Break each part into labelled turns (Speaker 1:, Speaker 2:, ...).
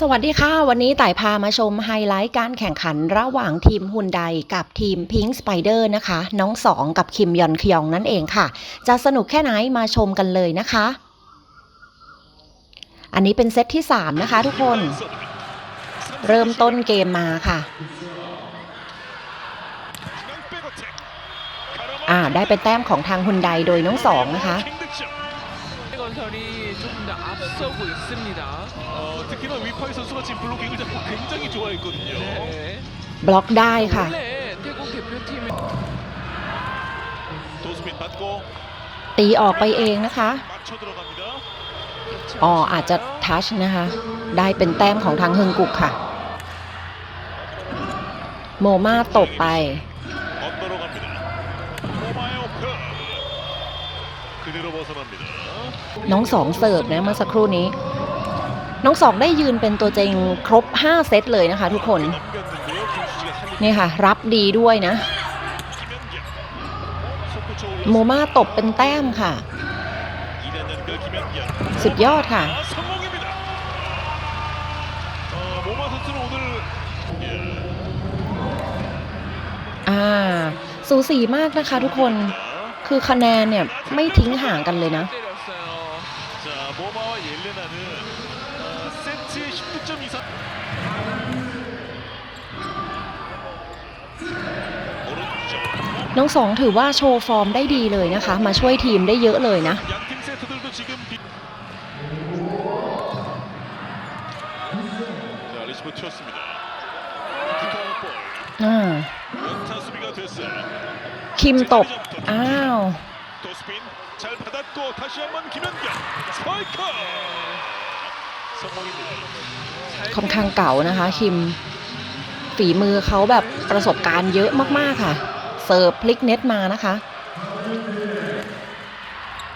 Speaker 1: สวัสดีค่ะ วันนี้ต่ายพามาชมไฮไลท์การแข่งขันระหว่างทีมฮุนไดกับทีมพิง k ์สไปเดอร์นะคะ น้องสองกับคิมยอนคยองนั่นเองค่ะ จะสนุกแค่ไหนมาชมกันเลยนะคะ อันนี้เป็นเซตที่ 3 นะคะทุกคน เริ่มต้นเกมมาค่ะ อ่าได้เป็นแต้มของทางฮุนไดโดยน้องสองนะคะ
Speaker 2: 건설이 조금 더 앞서고 있습니다.
Speaker 3: 어, 특히나 위파이 선수가 지금 블로킹을 잡고 굉장히 좋아했거든요.
Speaker 2: 네.
Speaker 1: บล็อกได้ค่ะ
Speaker 2: 원래 태국 대표팀의
Speaker 3: 도수민 받고
Speaker 1: ตีออกไปเองนะคะ
Speaker 3: 맞춰 들어갑니다.
Speaker 1: อ๋อ อาจจะทัชนะคะ ได้เป็นแต้มของทางเฮงกุกค่ะ โมมาตบไป น้องสองเสิร์ฟนะเมื่อสักครู่นี้ น้องสองได้ยืนเป็นตัวจริงครบ 5 เซตเลยนะคะทุกคน นี่ค่ะ รับดีด้วยนะ โมมาตบเป็นแต้มค่ะ สุดยอดค่ะอ่าสูสีมากนะคะทุกคน คือคะแนนเนี่ยไม่ทิ้งห่างกันเลยนะ น้องสองถือว่าโชว์ฟอร์มได้ดีเลยนะคะ มาช่วยทีมได้เยอะเลยนะคิมตบ อ้าว
Speaker 3: 또 스핀 잘 받았고 다시 한번 김현경 스파이커 성공입니다.
Speaker 1: ค่อนข้างเก่านะคะ คิม ฝีมือเขาแบบประสบการณ์เยอะมากๆค่ะ เสิร์ฟพลิกเน็ตมานะคะ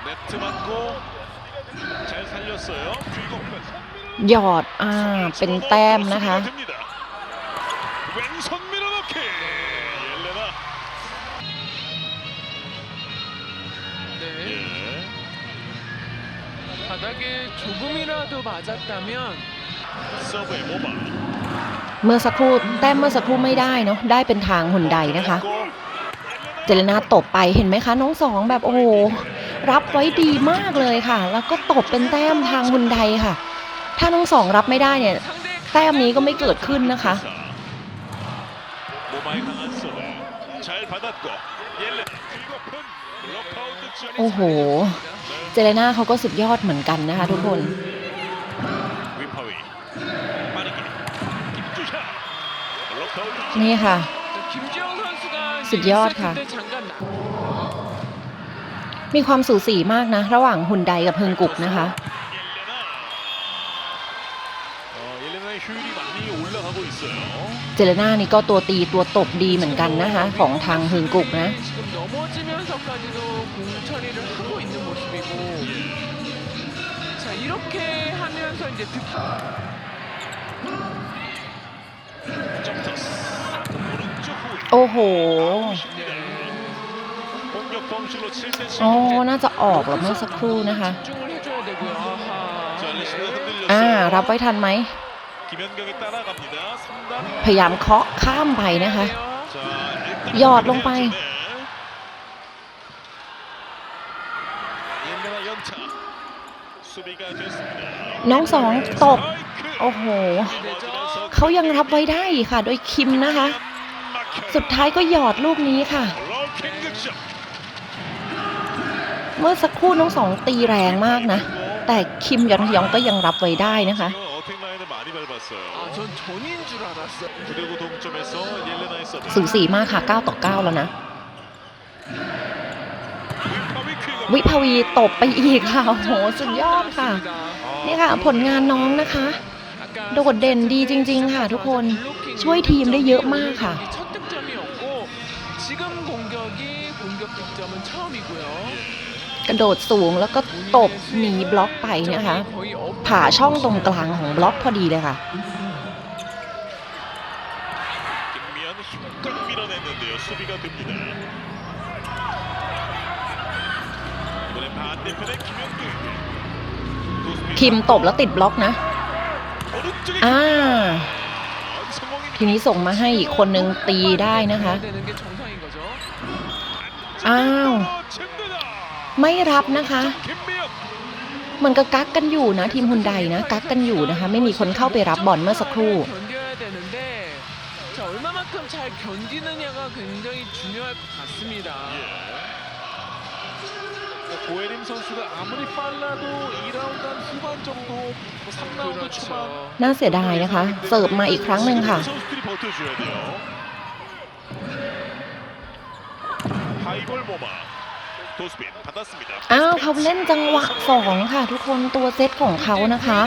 Speaker 3: 네트 맞고 잘 살렸어요. 주인공
Speaker 1: หยอด อ่า เป็นแต้มนะคะ
Speaker 3: 됩니다. 왼손
Speaker 2: 바닥에 조금이라도 맞았다면
Speaker 3: 서브의 모바
Speaker 1: เมื่อสักครู่แต้มเมื่อสักครู่ไม่ได้เนาะ ได้เป็นทางหุ่นใดนะคะ เจรนาตบไปเห็นไหมคะ น้องสองแบบโอ้โห รับไว้ดีมากเลยค่ะ แล้วก็ตบเป็นแต้มทางหุ่นใดค่ะ ถ้าน้องสองรับไม่ได้เนี่ย
Speaker 2: 상대
Speaker 1: แต้มนี้ก็ไม่เกิดขึ้นนะคะ
Speaker 3: 모바의 강한 서브 잘 받았고
Speaker 1: โอ้โห เจเลน่าเขาก็สุดยอดเหมือนกันนะคะทุกคนนี่ค่ะ
Speaker 2: สุด
Speaker 1: ย
Speaker 2: อดค่ะ
Speaker 1: มีความสูสีมากนะ ระหว่างหุ่นใดกับเพิงกุกนะคะ เจเลน่านี่ก็ตัวตีตัวตบดีเหมือนกันนะคะ ของทางฮึงกุกนะ โอ้โห
Speaker 3: โอ้
Speaker 1: น่าจะออกแล้วเมื่อสักครู่นะคะ อ่า รับไว้ทันไหม พยายามเคาะข้ามไปนะคะ หยอดลงไป น้องสองต
Speaker 3: ก
Speaker 1: โอ้โห เขายังรับไว้ได้ค่ะ โดยคิมนะคะ สุดท้ายก็หยอดลูกนี้ค่ะ เมื่อสักครู่น้องสองตีแรงมากนะ แต่คิมยอนยองก็ยังรับไว้ได้นะคะ
Speaker 3: 많이 밟았어요
Speaker 2: 아전 전인 줄 알았어요
Speaker 3: 9대9 동점에서 옐레나의 서브
Speaker 1: สูสีมากค่ะ 9 ต่อ 9 แล้วนะ
Speaker 3: 위파위 퀵업
Speaker 1: วิภาวีตบไปอีกค่ะ โอ้โห สุดยอดค่ะ นี่ค่ะ ผลงานน้องนะคะ โดดเด่นดีจริง ๆ ค่ะ ทุกคน ช่วยทีมได้เยอะมากค่ะ
Speaker 2: 첫 득점이었고 지금 공격이 공격 득점은 처음이고요
Speaker 1: กระโดดสูงแล้วก็ตบหนีบล็อกไปนะคะ ผ่าช่องตรงกลางของบล็อกพอดีเลยค่ะ คิมตบแล้วติดบล็อกนะ
Speaker 3: อ่า
Speaker 1: ทีนี้ส่งมาให้อีกคนนึงตีได้นะคะ อ้าว ไม่รับนะคะ
Speaker 3: 김미영
Speaker 1: มันก็กักกันอยู่นะ ทีมฮุนไดนะกักกันอยู่นะคะ ไม่มีคนเข้าไปรับบอลเมื่อสักครู่
Speaker 2: 견뎌야 되는데 자 얼마만큼 잘 견디느냐가 굉장히 중요할 것 같습니다.
Speaker 3: 예. 고에림 선수가 아무리 빨라도 2라운드 한 후반 정도 뭐 3라운드 초반
Speaker 2: 그렇죠.
Speaker 1: น่าเสียดายนะคะ เสิร์ฟมาอีกครั้งหนึ่งค่ะ
Speaker 3: 선수들이 버텨줘야 돼요. 하이볼 모마 도스빈 받았습니다.
Speaker 1: อ้าวเขาเล่นจังหวะสองค่ะ ทุกคนตัวเซตของเขานะคะ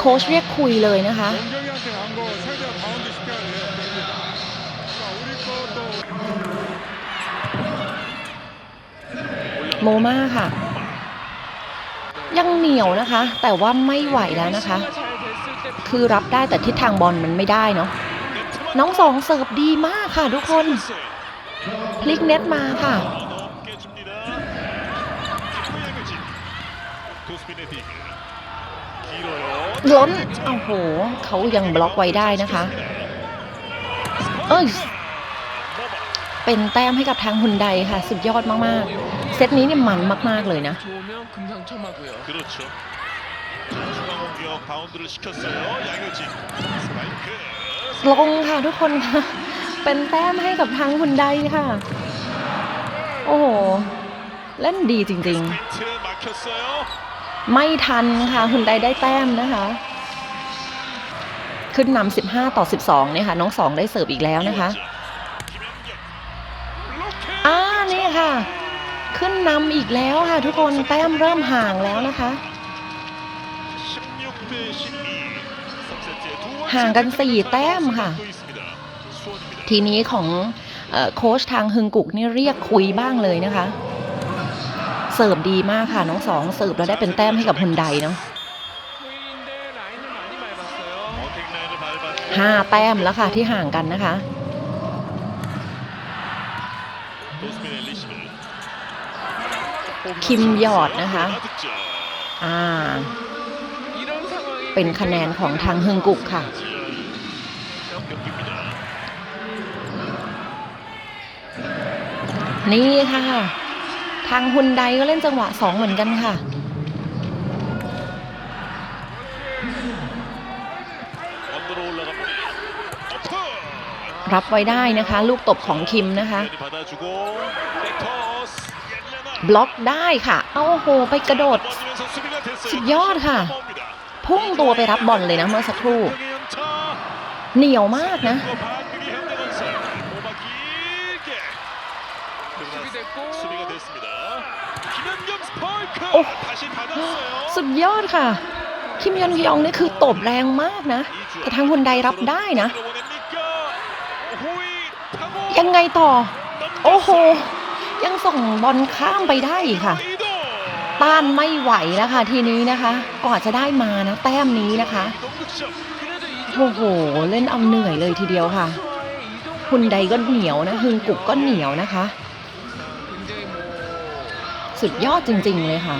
Speaker 1: โค้ชเรียกคุยเลยนะคะโมมาค่ะ ยังเหนียวนะคะ แต่ว่าไม่ไหวแล้วนะคะ คือรับได้แต่ทิศทางบอลมันไม่ได้เนาะน้องสองเสิร์ฟดีมากค่ะทุกคน ลิกเน็ตมาค่ะ ล้มโอ้โห เขายังบล็อกไว้ได้นะคะ เอ้ย เป็นแต้มให้กับทางฮุนไดค่ะ สุดยอดมาก ๆ เซตนี้เนี่ยมันมาก ๆ เลยนะ ลงค่ะทุกคนค่ะ เป็นแต้มให้กับทางคุณใดค่ะ โอ้โห เล่นดีจริงๆ ไม่ทันค่ะคุณใดได้แต้มนะคะ ขึ้นนำ15 ต่อ 12เนี่ยค่ะ น้องสองได้เสิร์ฟอีกแล้วนะคะอ่านี่ค่ะ ขึ้นนำอีกแล้วค่ะ ทุกคนแต้มเริ่มห่างแล้วนะคะห่างกันสี่แต้มค่ะ ทีนี้ของโค้ชทางฮึงกุกนี่เรียกคุยบ้างเลยนะคะ เสิร์ฟดีมากค่ะน้องสองเสิร์ฟแล้วได้เป็นแต้มให้กับฮุนไดเนาะห้าแต้มแล้วค่ะที่ห่างกันนะคะ คิมยอดนะคะ อ่า เป็นคะแนนของทางฮึงกุกค่ะ นี่ค่ะ ทางฮุนไดก็เล่นจังหวะสองเหมือนกันค่ะ รับไว้ได้นะคะ ลูกตบของคิมนะคะ บล็อกได้ค่ะ เอาโห ไปกระโดด สุด
Speaker 3: ยอดค่ะ
Speaker 1: พุ่งตัวไปรับบอลเลยนะเมื่อสักครู่ เหนียวมากนะ
Speaker 2: 수비됐고
Speaker 3: 수비가 됐습니다. 김현경 스파이크.
Speaker 1: 오.
Speaker 3: 다시 받았어요.
Speaker 1: สุดยอดค่ะ คิมยอนฮยองนี่คือตบแรงมากนะ แต่ทางฮุนไดรับได้นะ
Speaker 3: 들어보냅니까? 호이 타고
Speaker 1: ยังไงต่อ
Speaker 3: 넘겼어요.
Speaker 1: โอ้โห ยังส่งบอลข้ามไปได้อีกค่ะ
Speaker 3: 이동.
Speaker 1: ต้านไม่ไหวแล้วค่ะทีนี้นะคะกว่าจะได้มานะ แต้มนี้นะคะ
Speaker 3: 이동 득점.
Speaker 2: 그래도 이
Speaker 1: โอ้โห เล่นเอาเหนื่อยเลยทีเดียวค่ะ
Speaker 2: 선수와의 이동을
Speaker 1: ฮุนไดก็เหนียวนะ ฮึงกุกก็เหนียวนะคะ
Speaker 2: 굉장히 뭐
Speaker 1: สุดยอดจริง ๆ เลยค่ะ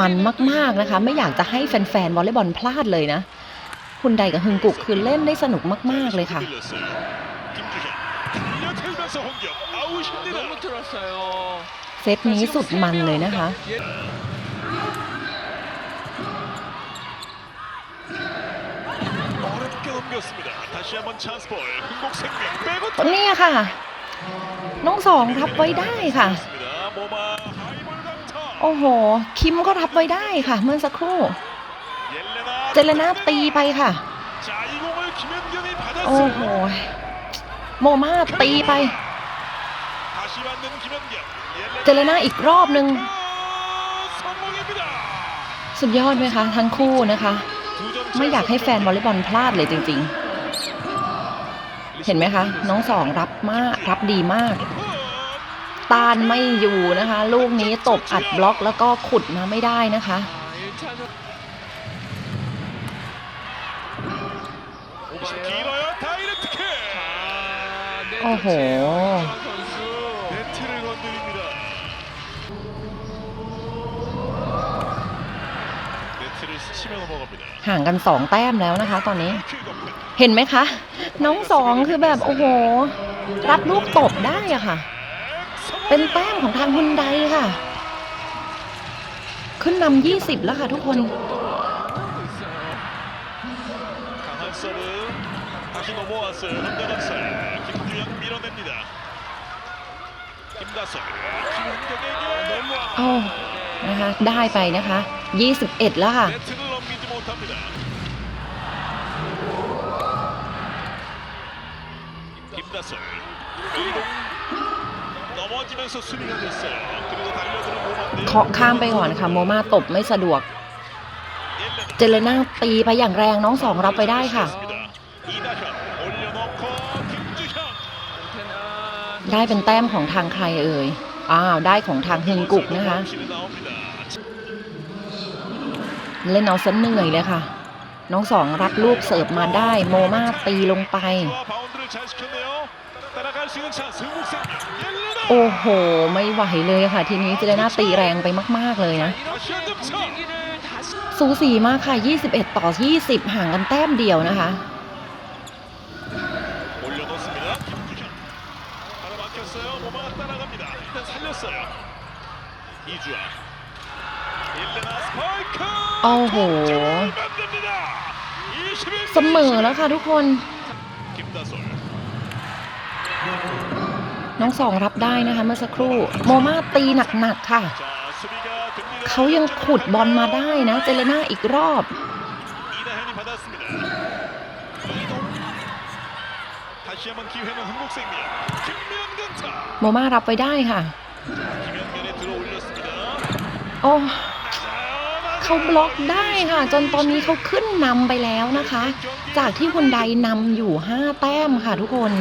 Speaker 1: มันมาก ๆ นะคะ ไม่อยากจะให้แฟน ๆ วอลเลย์บอลพลาดเลยนะคุณใดกับฮึงกุกคือเล่นได้สนุกมาก ๆ เลยค่ะเซตนี้สุดมันเลยนะคะ
Speaker 3: 넘겼습니다. 다시 한번 찬스볼. 흥국생명 빼고
Speaker 1: เนี่ยค่ะ น้องสองรับไว้ได้ค่ะ
Speaker 3: 있습니다. 모마 하이볼 강타.
Speaker 1: โอ้โห คิมก็รับไว้ได้ค่ะ เมื่อสักครู่
Speaker 3: 옐레나.
Speaker 1: เจเลนาตีไปค่ะ
Speaker 3: 자, 이 공을 김현경이
Speaker 1: โอ้โห
Speaker 3: 받았어요.
Speaker 1: โมมาตีไป
Speaker 3: 다시 받는 김현경.
Speaker 1: เจเลนาอีกรอบนึง
Speaker 3: 아, 성공입니다.
Speaker 1: สุดยอดไหมคะ ทั้งคู่นะคะ
Speaker 3: 두 점.
Speaker 1: ไม่อยากให้แฟนวอลเลย์บอลพลาดเลยจริง ๆ เห็นไหมคะ น้องสองรับมากรับดีมาก ต้านไม่อยู่นะคะ ลูกนี้ตบอัดบล็อกแล้วก็ขุดมาไม่ได้นะคะ
Speaker 3: โอ้โห
Speaker 1: ห่างกันสองแต้มแล้วนะคะ ตอนนี้ เห็นไหมคะ น้องสองคือแบบโอ้โห รับลูกตบได้อะค่ะ เป็นแต้มของทางฮุนไดค่ะ ขึ้นนำยี่สิบแล้วค่ะทุกคนโอ้นะคะ ได้ไปนะคะ 21 แล้วค่ะ
Speaker 3: 네트를 넘기지 못합니다. 김다솔 이동 넘어지면서 수비가 됐어요. 그리고 달려드는 모만데
Speaker 1: เคาะข้ามไปก่อนค่ะ โมมาตบไม่สะดวก เจเลน่าตีไปอย่างแรงน้องสองรับไปได้ค่ะ
Speaker 3: 이다현 올려놓고 김주형
Speaker 1: ได้เป็นแต้มของทางใครเอ่ย อ้าว ได้ของทางฮึงกุกนะคะ
Speaker 3: 없이는 나옵니다.
Speaker 1: เล่นเอาซะเหนื่อยเลยค่ะ น้องสองรับลูกเสิร์ฟมาได้ โมมาตีลงไป
Speaker 3: 와 바운드를 잘 시켰네요. 따라갈 수 있는 찬스 흥국생명 옐레나
Speaker 1: โอ้โห ไม่ไหวเลยค่ะ ทีนี้เจเลน่าตีแรงไปมาก ๆ เลยนะ
Speaker 2: 이렇게 분위기를 다시
Speaker 1: สูสีมากค่ะ 21 ต่อ 20 ห่างกันแต้มเดียวนะคะ
Speaker 3: 올려놓습니다. 김주형 바로 막혔어요. 모마가 따라갑니다. 일단 살렸어요. 이주아 옐레나 스파이크
Speaker 1: โอ้โห เสมอแล้วค่ะทุกคน น้องสองรับได้นะคะเมื่อสักครู่ โมมาตีหนักๆค่ะ เขายังขุดบอลมาได้นะ เจเลนาอีกรอบ โมมารับไปได้ค่ะ โอ้ เขาบล็อกได้ค่ะ จนตอนนี้เขาขึ้นนำไปแล้วนะคะ จากที่คนไดนำอยู่ 5 แต้มค่ะทุกคน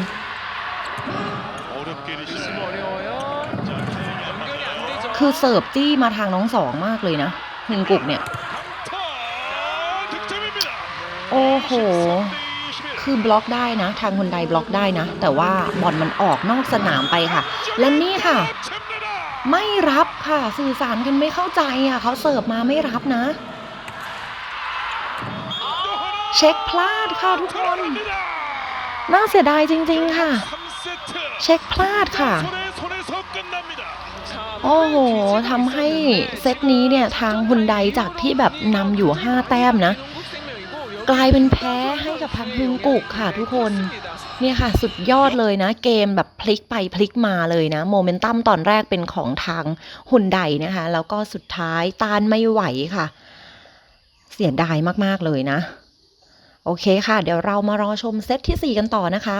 Speaker 1: คือเสิร์ฟจี้มาทางน้องสองมากเลยนะฮึนกุกเนี่ย โอ้โห คือบล็อกได้นะ ทางคนไดบล็อกได้นะ แต่ว่าบอลมันออกนอกสนามไปค่ะ และนี่ค่ะ ไม่รับค่ะสื่อสารกันไม่เข้าใจอะเขาเสิร์ฟมาไม่รับนะ เช็คพลาดค่ะทุกคน น่าเสียดายจริง ๆ ค่ะ เช็คพลาดค่ะ โอ้โหทำให้เซตนี้เนี่ย ทางฮุนไดจากที่แบบนำอยู่ 5 แต้มนะ กลายเป็นแพ้ให้กับพังฮึงกุกค่ะทุกคน เนี่ยค่ะ สุดยอดเลยนะ เกมแบบพลิกไปพลิกมาเลยนะ โมเมนตัมตอนแรกเป็นของทางฮุนไดนะคะ แล้วก็สุดท้ายต้านไม่ไหวค่ะ เสียดายมาก ๆ เลยนะ โอเคค่ะ เดี๋ยวเรามารอชมเซตที่ 4 กันต่อนะคะ